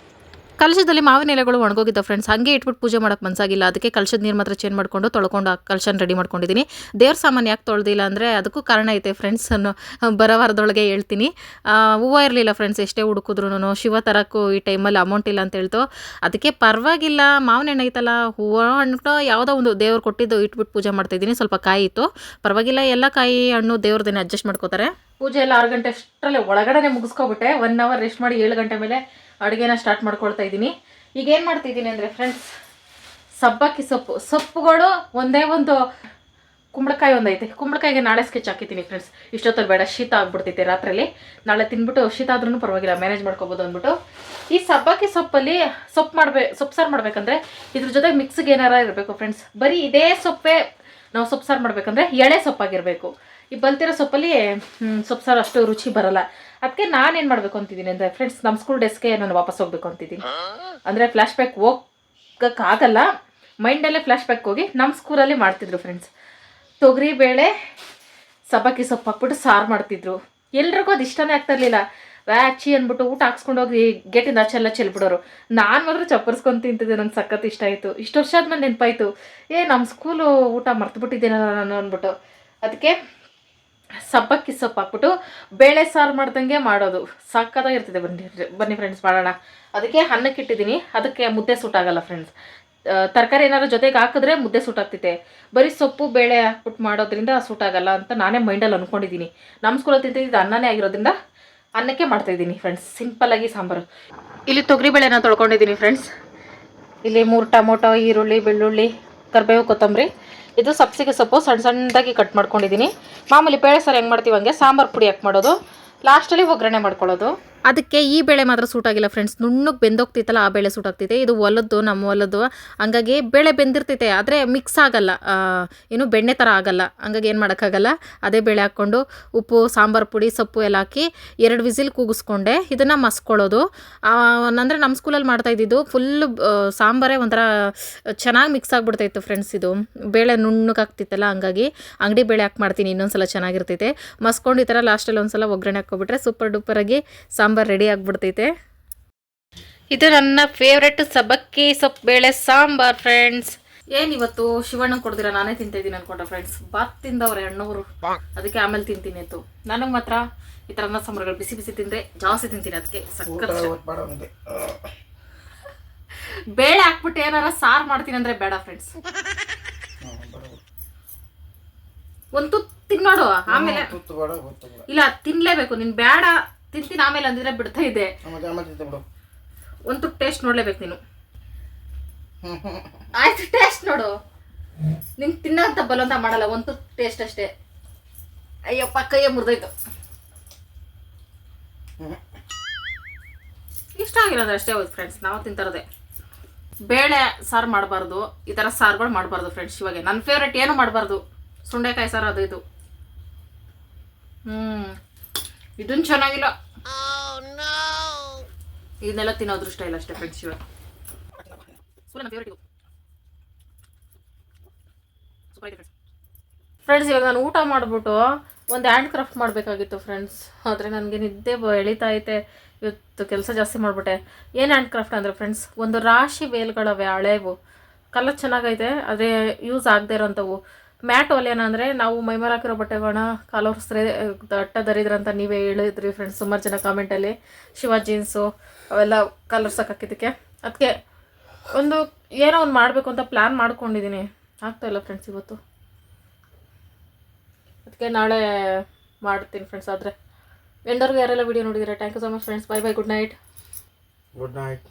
ಕಲಶದಲ್ಲಿ ಮಾವಿನ ಎಲೆಗಳು ಒಣಗೋಗಿದ್ದ ಫ್ರೆಂಡ್ಸ್ ಹಂಗೆ ಇಟ್ಬಿಟ್ಟು ಪೂಜೆ ಮಾಡೋಕೆ ಮನಸ್ಸಾಗಿಲ್ಲ ಅದಕ್ಕೆ ಕಲಶದ ನೀರು ಮಾತ್ರ ಚೇಂಜ್ ಮಾಡಿಕೊಂಡು ತೊಳ್ಕೊಂಡು ಕಲಶನ ರೆಡಿ ಮಾಡ್ಕೊಂಡಿದ್ದೀನಿ ದೇವ್ರ ಸಾಮಾನ್ಯ ಯಾಕೆ ತೊಳೆದಿಲ್ಲ ಅಂದರೆ ಅದಕ್ಕೂ ಕಾರಣ ಐತೆ ಫ್ರೆಂಡ್ಸ್ ಅನ್ನು ಬರವಾರದೊಳಗೆ ಹೇಳ್ತೀನಿ. ಹೂವು ಇರಲಿಲ್ಲ ಫ್ರೆಂಡ್ಸ್ ಎಷ್ಟೇ ಹುಡುಕಿದ್ರು ಶಿವ ತರಕ್ಕೂ ಈ ಟೈಮಲ್ಲಿ ಅಮೌಂಟ್ ಇಲ್ಲ ಅಂತ ಹೇಳ್ತು. ಅದಕ್ಕೆ ಪರವಾಗಿಲ್ಲ, ಮಾವಿನ ಹಣ್ಣು ಐತಲ್ಲ, ಹೂವು ಹಣ್ಣು ಯಾವುದೋ ಒಂದು ದೇವ್ರು ಕೊಟ್ಟಿದ್ದು ಇಟ್ಬಿಟ್ಟು ಪೂಜೆ ಮಾಡ್ತಾಯಿದ್ದೀನಿ ಸ್ವಲ್ಪ ಕಾಯಿ ಇತ್ತು. ಪರವಾಗಿಲ್ಲ, ಎಲ್ಲ ಕಾಯಿ ಹಣ್ಣು ದೇವ್ರದೇನೆ ಅಡ್ಜಸ್ಟ್ ಮಾಡ್ಕೋತಾರೆ. ಪೂಜೆ ಎಲ್ಲ ಆರು ಗಂಟೆ ಅಷ್ಟರಲ್ಲೇ ಒಳಗಡೆ ಮುಗಿಸ್ಕೊಬಿಟ್ಟೆ. ಒನ್ ಅವರ್ ರೆಸ್ಟ್ ಮಾಡಿ ಏಳು ಗಂಟೆ ಮೇಲೆ ಅಡುಗೆನ ಸ್ಟಾರ್ಟ್ ಮಾಡ್ಕೊಳ್ತಾ ಇದ್ದೀನಿ. ಈಗ ಏನು ಮಾಡ್ತಿದ್ದೀನಿ ಅಂದರೆ ಫ್ರೆಂಡ್ಸ್ ಸಬ್ಬಕ್ಕಿ ಸೊಪ್ಪು. ಸೊಪ್ಪುಗಳು ಒಂದೇ ಒಂದು ಕುಂಬಳಕಾಯಿ ಒಂದೈತೆ ಕುಂಬಳಕಾಯಿಗೆ ನಾಳೆ ಸ್ಕೆಚ್ ಹಾಕಿದ್ದೀನಿ ಫ್ರೆಂಡ್ಸ್ ಇಷ್ಟೊತ್ತಲ್ಲಿ ಬೇಡ, ಶೀತ ಆಗ್ಬಿಡ್ತೈತೆ ರಾತ್ರಿಯಲ್ಲಿ ನಾಳೆ ತಿನ್ಬಿಟ್ಟು ಶೀತ ಆದ್ರೂ ಪರವಾಗಿಲ್ಲ ಮ್ಯಾನೇಜ್ ಮಾಡ್ಕೋಬೋದು ಅಂದ್ಬಿಟ್ಟು. ಈ ಸಬ್ಬಕ್ಕಿ ಸೊಪ್ಪಲ್ಲಿ ಸೊಪ್ಪು ಮಾಡ್ಬೇ, ಸೊಪ್ಪು ಸಾರು ಮಾಡ್ಬೇಕಂದ್ರೆ ಇದ್ರ ಜೊತೆಗೆ ಮಿಕ್ಸಿಗೆ ಏನಾರ ಇರಬೇಕು ಫ್ರೆಂಡ್ಸ್ ಬರೀ ಇದೇ ಸೊಪ್ಪೇ ನಾವು ಸೊಪ್ಪು ಸಾರು ಮಾಡಬೇಕಂದ್ರೆ ಎಳೆ ಸೊಪ್ಪಾಗಿರಬೇಕು. ಈ ಬಲ್ತಿರೋ ಸೊಪ್ಪಲ್ಲಿ ಸೊಪ್ಪು ಸಾರು ಅಷ್ಟು ರುಚಿ ಬರಲ್ಲ. ಅದಕ್ಕೆ ನಾನೇನು ಮಾಡಬೇಕು ಅಂತಿದ್ದೀನಿ ಅಂದರೆ ಫ್ರೆಂಡ್ಸ್ ನಮ್ಮ ಸ್ಕೂಲ್ ಡೆಸ್ಗೆ ನಾನು ವಾಪಸ್ ಹೋಗ್ಬೇಕು ಅಂತಿದ್ದೀನಿ. ಅಂದರೆ ಫ್ಲ್ಯಾಶ್ ಬ್ಯಾಕ್ ಹೋಗಕ್ಕಾಗಲ್ಲ. ಮೈಂಡಲ್ಲೇ ಫ್ಲಾಶ್ ಬ್ಯಾಕ್ ಹೋಗಿ ನಮ್ಮ ಸ್ಕೂಲಲ್ಲಿ ಮಾಡ್ತಿದ್ರು ಫ್ರೆಂಡ್ಸ್ ತೊಗರಿ ಬೇಳೆ, ಸಬ್ಬಕ್ಕಿ ಸೊಪ್ಪು ಹಾಕ್ಬಿಟ್ಟು ಸಾರು ಮಾಡ್ತಿದ್ರು. ಎಲ್ರಿಗೂ ಅದು ಇಷ್ಟನೇ ಆಗ್ತಾ ಇರಲಿಲ್ಲ. ವ್ಯಾಚಿ ಅಂದ್ಬಿಟ್ಟು ಊಟ ಹಾಕ್ಸ್ಕೊಂಡು ಹೋಗಿ ಗೇಟಿಂದ ಆಚೆ ಚೆಲ್ಬಿಡೋರು. ನಾನು ಮಾತ್ರ ಚಪ್ಪರ್ಸ್ಕೊಂಡು ತಿಂತಿದ್ದೆ, ನಂಗೆ ಸಖತ್ ಇಷ್ಟ ಆಯಿತು. ಇಷ್ಟು ವರ್ಷ ಆದ್ಮೇಲೆ ನೆನಪಾಯಿತು. ಏ ನಮ್ಮ ಸ್ಕೂಲು ಊಟ ಮರ್ತುಬಿಟ್ಟಿದ್ದೇನಲ್ಲ ನಾನು ಅಂದ್ಬಿಟ್ಟು. ಅದಕ್ಕೆ ಸಬ್ಬಕ್ಕಿ ಸೊಪ್ಪು ಹಾಕ್ಬಿಟ್ಟು ಬೇಳೆ ಸಾರು ಮಾಡ್ದಂಗೆ ಮಾಡೋದು. ಸಕ್ಕತ್ತಾಗಿರ್ತದೆ ಬನ್ನಿ ಬನ್ನಿ ಫ್ರೆಂಡ್ಸ್ ಮಾಡೋಣ. ಅದಕ್ಕೆ ಅನ್ನಕ್ಕೆ ಇಟ್ಟಿದ್ದೀನಿ. ಅದಕ್ಕೆ ಮುದ್ದೆ ಸೂಟಾಗಲ್ಲ ಫ್ರೆಂಡ್ಸ್ ತರಕಾರಿ ಏನಾದ್ರು ಜೊತೆಗೆ ಹಾಕಿದ್ರೆ ಮುದ್ದೆ ಸೂಟಾಗ್ತೈತೆ ಬರೀ ಸೊಪ್ಪು, ಬೇಳೆ ಹಾಕ್ಬಿಟ್ಟು ಮಾಡೋದ್ರಿಂದ ಸೂಟಾಗಲ್ಲ ಅಂತ ನಾನೇ ಮೈಂಡಲ್ಲಿ ಅಂದ್ಕೊಂಡಿದ್ದೀನಿ ನಮ್ಮ ಸ್ಕೂಲಲ್ಲಿ ತಿಂತಿದ್ದು ಅನ್ನನೇ ಆಗಿರೋದ್ರಿಂದ ಅನ್ನಕ್ಕೆ ಮಾಡ್ತಾಯಿದ್ದೀನಿ ಫ್ರೆಂಡ್ಸ್ ಸಿಂಪಲ್ಲಾಗಿ ಸಾಂಬಾರು. ಇಲ್ಲಿ ತೊಗರಿಬೇಳೆನ ತೊಳ್ಕೊಂಡಿದ್ದೀನಿ ಫ್ರೆಂಡ್ಸ್ ಇಲ್ಲಿ ಮೂರು ಟೊಮೊಟೊ, ಈರುಳ್ಳಿ, ಬೆಳ್ಳುಳ್ಳಿ, ಕರಿಬೇವು, ಕೊತ್ತಂಬರಿ. ಇದು ಸಬ್ಸಿಗೆ ಸೊಪ್ಪು. ಸಣ್ಣ ಸಣ್ಣದಾಗಿ ಕಟ್ ಮಾಡ್ಕೊಂಡಿದ್ದೀನಿ. ಮಾಮೂಲಿ ಬೇಳೆ ಸಾರು ಹೆಂಗೆ ಮಾಡ್ತೀವಿ ಹಂಗೆ? ಸಾಂಬಾರು ಪುಡಿ ಹಾಕಿ ಮಾಡೋದು? ಲಾಸ್ಟಲ್ಲಿ ಒಗ್ಗರಣೆ ಮಾಡ್ಕೊಳ್ಳೋದು. ಅದಕ್ಕೆ ಈ ಬೇಳೆ ಮಾತ್ರ ಸೂಟ್ ಆಗಿಲ್ಲ ಫ್ರೆಂಡ್ಸ್ ನುಣ್ಣಗೆ ಬೆಂದೋಗ್ತಿತ್ತಲ್ಲ, ಆ ಬೆಳೆ ಸೂಟ್ ಆಗ್ತಿದೆ. ಇದು ಹೊಲದ್ದು ನಮ್ಮ ಹೊಲದ್ದು ಹಂಗಾಗಿ ಬೇಳೆ ಬೆಂದಿರ್ತೈತೆ ಆದರೆ ಮಿಕ್ಸ್ ಆಗಲ್ಲ. ಏನು ಬೆಣ್ಣೆ ಥರ ಆಗಲ್ಲ. ಹಂಗಾಗಿ ಏನು ಮಾಡೋಕ್ಕಾಗಲ್ಲ. ಅದೇ ಬೇಳೆ ಹಾಕ್ಕೊಂಡು ಉಪ್ಪು, ಸಾಂಬಾರು, ಪುಡಿ, ಸೊಪ್ಪು ಎಲ್ಲ ಹಾಕಿ ಎರಡು ವಿಸಿಲ್ ಕೂಗಿಸ್ಕೊಂಡೆ. ಇದನ್ನು ಮಸ್ಕೊಳ್ಳೋದು. ಅಂದರೆ ನಮ್ಮ ಸ್ಕೂಲಲ್ಲಿ ಮಾಡ್ತಾ ಇದ್ದಿದ್ದು ಫುಲ್ ಸಾಂಬಾರೇ ಒಂಥರ ಚೆನ್ನಾಗಿ ಮಿಕ್ಸ್ ಆಗಿಬಿಡ್ತಾಯಿತ್ತು ಫ್ರೆಂಡ್ಸ್ ಇದು. ಬೇಳೆ ನುಣ್ಣಗಾಗ್ತಿತ್ತಲ್ಲ ಹಂಗಾಗಿ ಅಂಗಡಿ ಬೇಳೆ ಹಾಕಿ ಮಾಡ್ತೀನಿ, ಇನ್ನೊಂದ್ಸಲ ಚೆನ್ನಾಗಿರ್ತೈತೆ ಮಸ್ಕೊಂಡು ಈ ಥರ ಲಾಸ್ಟಲ್ಲಿ ಒಂದ್ಸಲ ಒಗ್ಗರಣೆ ಹಾಕ್ಕೊಬಿಟ್ರೆ ಸೂಪರ್ ಡೂಪರಾಗಿ ಸಾಂಬಾರು ರೆಡಿ ಆಗಿಬಿಡ್ತೈತೆ. ಇದು ನನ್ನ ಫೇವ್ರೆಟ್ ಸಬ್ಬಕ್ಕಿ ಸೊಪ್ಪು ಬೇಳೆ ಸಾಂಬಾರ್ ಫ್ರೆಂಡ್ಸ್ ಏನಿವತ್ತು ಶಿವಣ್ಣ ಕೊಡ್ದಿರ? ನಾನೇ ತಿಂತಾ ಇದ್ದೀನಿ ಅನ್ಕೊಂಡ ಫ್ರೆಂಡ್ಸ್ ಬಾತ್ ತಿಂದವ್ರೆ ಅಣ್ಣವರು. ಅದಕ್ಕೆ ಆಮೇಲೆ ತಿಂತೀನಿ ಅಂತ ನನಗೆ ಮಾತ್ರ ಈ ಥರ ಅನ್ನ ಸಾಂಬಾರುಗಳು ಬಿಸಿ ಬಿಸಿ ತಿಂದ್ರೆ ಜಾಸ್ತಿ ತಿಂತೀನಿ ಅದಕ್ಕೆ ಸಕ್ಕತ್ ಬೇಳೆ ಹಾಕ್ಬಿಟ್ಟು ಏನಾರ ಸಾರು ಮಾಡ್ತೀನಿ ಅಂದ್ರೆ ಬೇಡ ಫ್ರೆಂಡ್ಸ್ ಒಂದು ತುತ್ತು ತಿನ್ನೋಡು ಆಮೇಲೆ. ಇಲ್ಲ ತಿನ್ಲೇಬೇಕು. ನೀನ್ ಬೇಡ ತಿಂತೀನಿ ಆಮೇಲೆ ಅಂದಿದ್ರೆ ಬಿಡ್ತಾ ಇದೆ. ಮತ್ತೆ ಆಮೇಲೆ ಬಿಡು. ಒಂದು ಟೇಸ್ಟ್ ನೋಡ್ಲೇಬೇಕು ನೀನು. ಆಯ್ತು ಟೇಸ್ಟ್ ನೋಡು. ನಿಂಗೆ ತಿನ್ನೋಂತ ಬಲವಂತ ಮಾಡಲ್ಲ ಒಂದು ಟೇಸ್ಟ್ ಅಷ್ಟೇ. ಅಯ್ಯಪ್ಪ ಕೈಯೇ ಮುರಿದೋಯ್ತು. ಇಷ್ಟ ಆಗಿರೋದು ಅಷ್ಟೇ ಹೌದು ಫ್ರೆಂಡ್ಸ್ ನಾವು ತಿಂತಾರದೆ ಬೇಳೆ ಸಾರು ಮಾಡಬಾರ್ದು ಈ ಥರ ಸಾರುಗಳು ಮಾಡಬಾರ್ದು ಫ್ರೆಂಡ್ಸ್ ಇವಾಗ. ನನ್ನ ಫೇವ್ರೆಟ್ ಏನು ಮಾಡಬಾರ್ದು? ಸುಂಡೆಕಾಯಿ ಸಾರು ಅದು ಇದು. ಹ್ಮ್. ಇದನ್ ಚೆನ್ನಾಗಿಲ್ಲ. ಇದನ್ನೆಲ್ಲ ತಿನ್ನೋ ಅದೃಷ್ಟ ಇಲ್ಲ ಅಷ್ಟೇ ಫ್ರೆಂಡ್ಸ್ ಇವಾಗ. ಸೂರ್ಯ ನನ್ನ ಫೇವ್ರೇಟ್ ಫ್ರೆಂಡ್ಸ್ ಇವಾಗ ನಾನು ಊಟ ಮಾಡಿಬಿಟ್ಟು ಒಂದು ಹ್ಯಾಂಡ್ ಕ್ರಾಫ್ಟ್ ಮಾಡಬೇಕಾಗಿತ್ತು ಫ್ರೆಂಡ್ಸ್ ಆದರೆ ನನಗೆ ನಿದ್ದೆ ಬ- ಎಳಿತಾ ಐತೆ. ಇವತ್ತು ಕೆಲಸ ಜಾಸ್ತಿ ಮಾಡಿಬಿಟ್ಟೆ. ಏನು ಹ್ಯಾಂಡ್ ಕ್ರಾಫ್ಟ್ ಅಂದರೆ ಫ್ರೆಂಡ್ಸ್ ಒಂದು ರಾಶಿ ವೇಲ್ಗಳವೆ ಹಳೇವು. ಕಲರ್ ಚೆನ್ನಾಗೈತೆ ಅದೇ ಯೂಸ್ ಆಗದೆ ಇರೋಂಥವು. ಮ್ಯಾಟ್ ಒಲೆನ ಅಂದರೆ ನಾವು ಮೈಮೇಲೆ ಹಾಕಿರೋ ಬಟ್ಟೆಗಳನ್ನ ಕಾಲೋರಿಸ್ರೆ ದಟ್ಟ ದರಿದ್ರ ಅಂತ ನೀವೇ ಹೇಳಿದ್ರಿ ಫ್ರೆಂಡ್ಸ್ ಸುಮಾರು ಜನ ಕಾಮೆಂಟಲ್ಲಿ ಶಿವ ಜೀನ್ಸು ಅವೆಲ್ಲ ಹಾಕಿದ್ದಕ್ಕೆ. ಅದಕ್ಕೆ ಒಂದು ಏನೋ ಒಂದು ಮಾಡಬೇಕು ಅಂತ ಪ್ಲ್ಯಾನ್ ಮಾಡ್ಕೊಂಡಿದ್ದೀನಿ ಆಗ್ತಾ ಇಲ್ಲ ಫ್ರೆಂಡ್ಸ್ ಇವತ್ತು. ಅದಕ್ಕೆ ನಾಳೆ ಮಾಡ್ತೀನಿ ಫ್ರೆಂಡ್ಸ್ ಆದರೆ. ಎಂಡರ್ಗೂ ಯಾರೆಲ್ಲ ವಿಡಿಯೋ ನೋಡಿದ್ದೀರಾ thank you so much friends bye bye good night good night